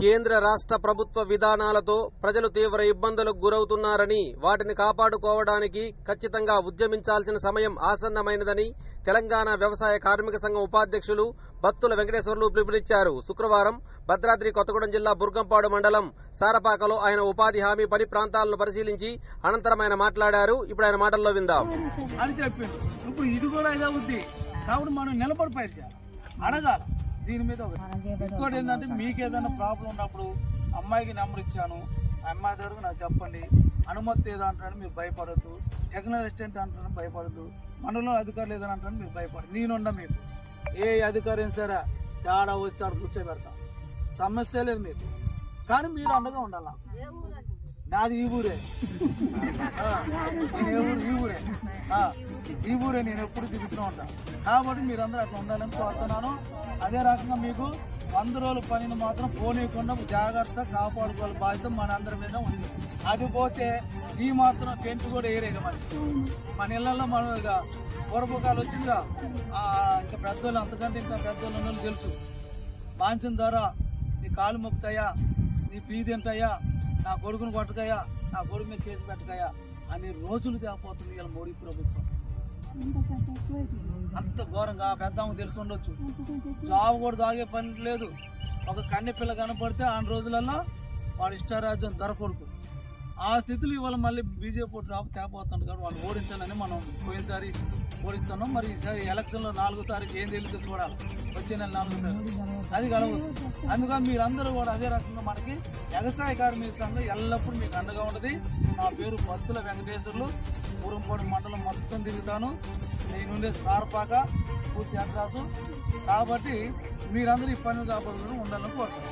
కేంద్ర రాష్ట్ర ప్రభుత్వ విధానాలతో ప్రజలు తీవ్ర ఇబ్బందులకు గురవుతున్నారని వాటిని కాపాడుకోవడానికి ఖచ్చితంగా ఉద్యమించాల్సిన సమయం ఆసన్నమైనదని తెలంగాణ వ్యవసాయ కార్మిక సంఘం ఉపాధ్యక్షులు భక్తుల వెంకటేశ్వర్లు పిలుపునిచ్చారు. శుక్రవారం భద్రాద్రి కొత్తగూడెం జిల్లా బుర్గంపాడు మండలం సారపాకలో ఆయన ఉపాధి హామీ పని ప్రాంతాలను పరిశీలించి అనంతరం ఆయన మాట్లాడారు. ఇప్పుడు ఆయన మాటల్లో విందాం. అని ఇప్పుడు ఇది కూడా ఇదే ఉంది కాబట్టి మనం నిలబడిపోయారు అడగాలి. దీని మీద ఒకటి ఇంకోటి ఏంటంటే మీకు ఏదైనా ప్రాబ్లం ఉన్నప్పుడు అమ్మాయికి నెంబర్ ఇచ్చాను. ఆ అమ్మాయి దగ్గరకు నాకు చెప్పండి. అనుమతి ఏదో అంటారని మీరు భయపడద్దు. టెక్నికల్ అసిస్టెంట్ అంటారని భయపడద్దు. మండలం అధికారులు ఏదైనా అంటారని మీరు భయపడదు నేనుండ మీకు. ఏ అధికారి అయినా సరే తేడా వస్తే ఆడ కూర్చోబెడతాం. సమస్య లేదు మీకు. కానీ మీరు అండగా ఉండాలా? నాది ఈ ఊరే. నేను ఊరు? ఈ ఊరే. ఈ ఊరే నేను ఎప్పుడు తిరుగుతూ ఉంటా. కాబట్టి మీరందరూ అట్లా ఉండాలని కోరుతున్నాను. అదే రకంగా మీకు వంద రోజుల పనిని మాత్రం పోనీయకుండా జాగ్రత్త కాపాడుకోవాలి. బాధ్యత మన అందరి మీద ఉంది. అది పోతే ఈ మాత్రం టెంట్ కూడా ఏరేక మరి. మన ఇళ్ళలో మనం ఇక పూర్వకాలు వచ్చిందిగా ఇంకా పెద్దోళ్ళు అంతకంటే ఇంకా పెద్దోళ్ళు ఉన్న తెలుసు. మాంచం ద్వారా నీ కాలు మొక్కుతాయా నీ పీ తింటాయా నా కొడుకును కొట్టకయ్యా నా కొడుకు మీద కేసు పెట్టకయ్యా అనే రోజులు తేపోతుంది ఇలా మోడీ ప్రభుత్వం. అంత ఘోరంగా ఆ తెలిసి ఉండొచ్చు. జాబ్ కూడా తాగే పని లేదు. ఒక కన్నె పిల్ల కనపడితే ఆ రోజులలో వాడు ఇష్టారాజ్యం దొరకొడుకు ఆ స్థితిలో ఇవాళ మళ్ళీ బీజేపీ డ్రాప్ తేపోతుంది కాబట్టి వాళ్ళు ఓడించాలని మనం పోయినసారి ఓడిస్తున్నాం మరి ఈసారి ఎలక్షన్లో నాలుగో తారీఖు ఏం తెలియదు చూడాలి. వచ్చే నెల నాలుగో తారీఖు. అది గడవదు అందుకని మీరందరూ కూడా అదే రకంగా మనకి వ్యవసాయ కార్మిక సంఘం ఎల్లప్పుడూ మీకు అండగా ఉండదు నా పేరు భక్తుల వెంకటేశ్వర్లు. పూరంకోట మండలం మొత్తం తిరుగుతాను. నేనుండే సార్పాక పూర్తి అడ్రాసు కాబట్టి మీరందరూ ఈ పని కాపాడుకుని ఉండాలని కోరుతున్నాను.